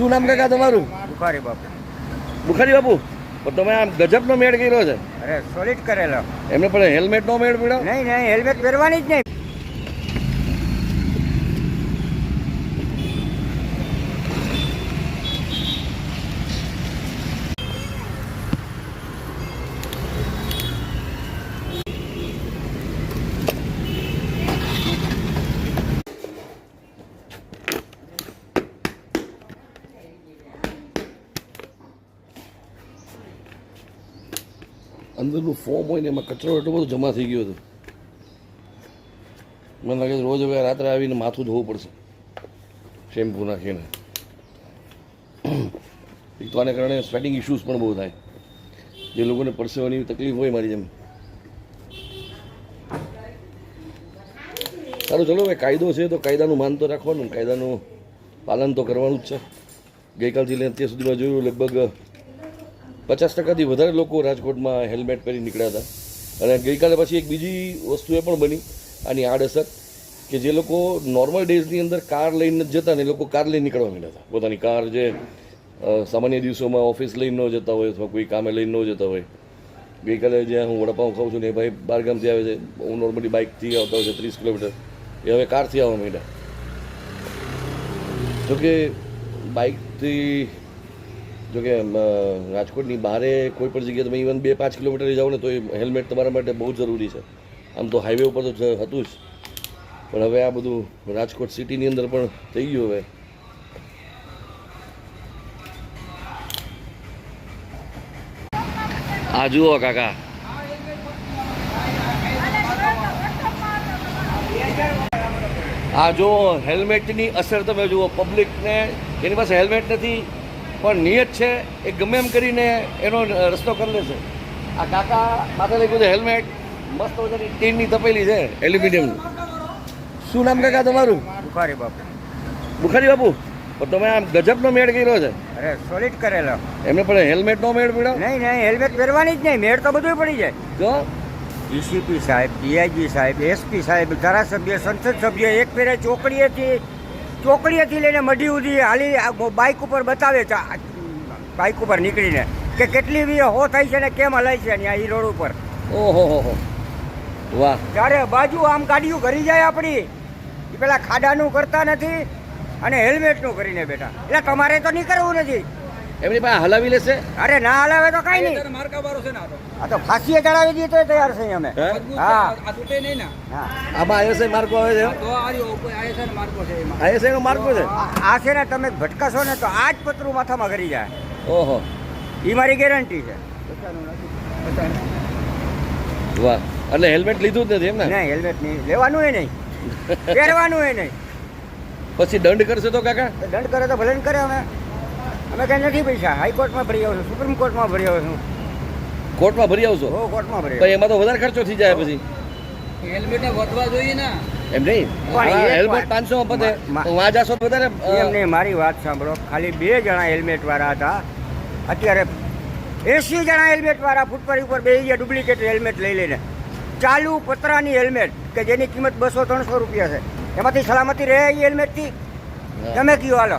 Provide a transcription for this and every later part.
શું નામ કાકા તમારું? બુખારી બાપુ. બુખારી બાપુ? પણ તમે આમ ગજબનો મેળ કર્યો છે. અરે સોલિડ કરેલો. એમને પણ હેલ્મેટનો મેળ પીડ્યો? નહીં નહીં હેલ્મેટ પહેરવાની જ નહીં. અંદરનું ફોર્મ હોય ને એમાં કચરો એટલો બધો જમા થઈ ગયો હતો મને લાગે છે રોજ હવે રાત્રે આવીને માથું ધોવું પડશે. શેમ્પૂ નાખીને. એક તો આને કારણે સ્વેટિંગ ઇશ્યુઝ પણ બહુ થાય. જે લોકોને પરસેવાની તકલીફ હોય મારી જેમ. સારું, ચલો, હવે કાયદો છે તો કાયદાનું માન તો રાખવાનું કાયદાનું પાલન તો કરવાનું જ છે. ગઈકાલથી લઈને અત્યાર સુધીમાં જોયું, લગભગ પચાસ ટકાથી વધારે લોકો રાજકોટમાં હેલ્મેટ પહેરી નીકળ્યા હતા. અને ગઈકાલે પછી એક બીજી વસ્તુ એ પણ બની, આની આડઅસર, કે જે લોકો નોર્મલ ડેઝની અંદર કાર લઈને જ જતા ને એ લોકો કાર લઈને નીકળવા માંડ્યા હતા. પોતાની કાર જે સામાન્ય દિવસોમાં ઓફિસ લઈને ન જતા હોય અથવા કોઈ કામે લઈને ન જતા હોય. ગઈકાલે જ્યાં હું વડાપાઉં ખાઉં છું ને એ ભાઈ બારગામથી આવે છે. હું નોર્મલી બાઇકથી આવતા હોય છે ત્રીસ કિલોમીટર. એ હવે કારથી આવવા માંડ્યા. જોકે બાઇકથી જોકે રાજકોટની બહારે કોઈ પણ જગ્યાએ તમે ઇવન બે પાંચ કિલોમીટર જાઓ ને, તો એ હેલ્મેટ તમારા માટે બહુ જરૂરી છે. આમ તો હાઈવે ઉપર તો હતું જ. પણ હવે આ બધું રાજકોટ સિટીની અંદર પણ થઈ ગયું હવે. આ જુઓ કાકા. આ જુઓ હેલ્મેટની અસર તમે જુઓ પબ્લિકને એની પાસે હેલ્મેટ નથી. પણ નિયત છે એ ગમે એમ કરીને એનો રસ્તો કરી લેશે. આ કાકા માથે લઈ ગયું હેલ્મેટ મસ્ત મજાની ટીનની તપેલી છે એલ્યુમિનિયમની. શું નામ કાકા તમારું? બુખારી બાપુ. બુખારી બાપુ? પણ તમે આમ ગજબનો મેળ કર્યો છે. અરે સોલિડ કરેલો. એમને પણ હેલ્મેટનો મેળ પીડ્યો? નહીં નહીં હેલ્મેટ પહેરવાની જ નહીં મેળ તો બધું પડી જાય. જો? ડીસીપી સાહેબ ડીઆઈજી સાહેબ એસપી સાહેબ ધારાસભ્ય સંસદ સભ્ય એક ફેરે ચોકડીએથી ચોકડીએથી લઈને મઢી સુધી હાલી બાઇક ઉપર બતાવે છે બાઇક ઉપર નીકળીને કે કેટલી વી હો થાય છે ને કેમ હલાય છે ત્યાં ઈ રોડ ઉપર. ઓહો હો હો. વાહ. ત્યારે બાજુ આમ ગાડીઓ ઘરી જાય આપણી પેલા ખાડાનું કરતા નથી અને હેલ્મેટનું કરીને બેઠા. એટલે તમારે તો નહીં કરવું નથી. એમની પાસે હલાવી લેશે? અરે ના હલાવે તો કાંઈ નહીં. માર્કા છે ને આ તો. ફાંસીએ ચડાવી દઈએ તો તૈયાર છે અમે. હે? આ તૂટે નહીં ને. આમાં આઈએસઆઈ માર્કો આવે છે તો આ રહ્યો ઉપર માર્કો છે એમાં. આઈએસઆઈ નો માર્કો છે? આ આ છે ને તમે ભટકાશો ને તો આ જ પતરું માથામાં કરી જાય. ઓહો. એ મારી ગેરંટી છે. વાહ. એટલે હેલ્મેટ લીધું જ નથી એમ ને ના હેલ્મેટ નહીં. લેવાનું એ નહીં. પહેરવાનું એ નહીં. પછી દંડ કરશે તો કાકા? દંડ કરે તો ભલે ને કરે અમે. અમે કઈ નથી પૈસા. હાઈકોર્ટમાં ભરી આવું છું સુપ્રીમ કોર્ટમાં ભરી આવું છું. કોર્ટમાં ભરી આવશો? હો કોર્ટમાં ભરી પણ એમાં તો વધારે ખર્ચો થઈ જાય પછી. હેલ્મેટ ને વધવા જોઈએ ને. એમ નહીં? હેલ્મેટ પાંચસો માં પતે. વાં જાશો તો વધારે એમ નહીં મારી વાત સાંભળો. ખાલી બે જણા હેલ્મેટ વાળા હતા. અત્યારે એસી જણા હેલ્મેટ વાળા ફૂટપાથ ઉપર બે ગયા ડુપ્લિકેટ હેલ્મેટ લઈ લઈને. ચાલુ પતરાની હેલ્મેટ કે જેની કિંમત બસો ત્રણસો રૂપિયા છે. એમાંથી સલામતી રહે એ હેલ્મેટથી. તમે કયો હાલો?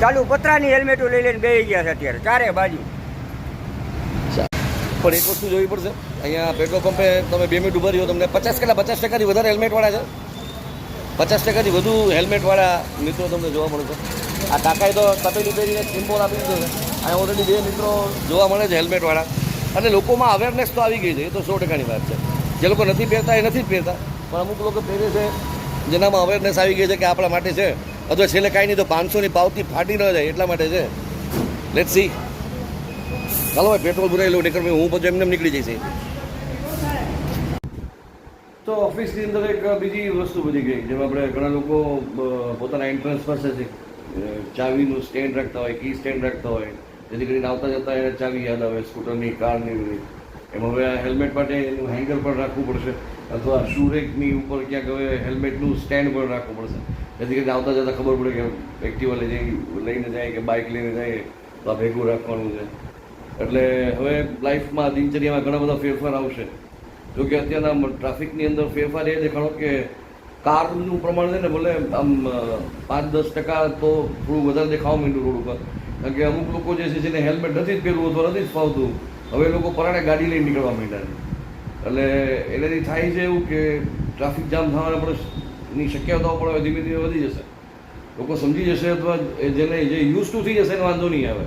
ચાલુ પતરાની હેલ્મેટો લઈ લઈને બે ગયા છે અત્યારે, ચારે બાજુ. પણ એક વસ્તુ જોવી પડશે. અહીંયા પેટ્રોલ પંપે તમે બે મિનિટ ઊભા રહ્યો, તમને પચાસ કેટલા, પચાસ ટકાથી વધારે હેલ્મેટવાળા છે? પચાસ ટકાથી વધુ હેલ્મેટવાળા મિત્રો તમને જોવા મળે છે. આ કાકાએ તો તપેલી પહેરીને સિમ્બોલ આપી દીધો છે. અહીંયા ઓલરેડી બે મિત્રો જોવા મળે છે હેલ્મેટવાળા. અને લોકોમાં અવેરનેસ તો આવી ગઈ છે, એ તો સો ટકાની વાત છે. જે લોકો નથી પહેરતા, એ નથી જ પહેરતા. પણ અમુક લોકો પહેરે છે, જેનામાં અવેરનેસ આવી ગઈ છે કે આપણા માટે છે. અથવા છેલ્લે કાંઈ નહીં તો પાંચસોની પાવતી ફાટી ન જાય, એટલા માટે છે. લેટ સી ચાલો ભાઈ, પેટ્રોલ ભરાઈ લઉં નીકળ હું પછી એમને એમ નીકળી જઈશ. તો ઓફિસની અંદર એક બીજી વસ્તુ બધી ગઈ, જેમાં આપણે ઘણા લોકો પોતાના એન્ટ્રન્સ પાસેથી ચાવીનું સ્ટેન્ડ રાખતા હોય કી સ્ટેન્ડ રાખતા હોય. જેથી કરીને આવતા જતા એને ચાવી યાદ આવે, સ્કૂટરની, કારની, એમાં હવે હેલ્મેટ માટે એનું હેન્ગર પણ રાખવું પડશે. અથવા શૂ રેકની ઉપર ક્યાંક હવે હેલ્મેટનું સ્ટેન્ડ પણ રાખવું પડશે. જેથી કરીને આવતા જતા ખબર પડે કે એક્ટિવા લઈ જઈ લઈને જાય કે બાઇક લઈને જાય, તો આ ભેગું રાખવાનું છે. એટલે હવે લાઈફમાં, દિનચર્યામાં ઘણા બધા ફેરફાર આવશે. જો કે અત્યારના ટ્રાફિકની અંદર ફેરફાર એ દેખાણો કે કારનું પ્રમાણ છે ને ભલે આમ પાંચ દસ ટકા તો થોડું વધારે દેખાવા માંડ્યું રોડ ઉપર. કારણ કે અમુક લોકો જે છે, જેને હેલ્મેટ નથી જ પહેરવું અથવા નથી જ ફાવતું, હવે લોકો પરાણે ગાડી લઈને નીકળવા માંડ્યા છે. એટલે એનાથી થાય છે એવું કે ટ્રાફિક જામ થવાના પણ ની શક્યતાઓ પણ ધીમે ધીમે વધી જશે. લોકો સમજી જશે અથવા જેને જે યુઝ ટુ થઈ જશે એને વાંધો નહીં આવે.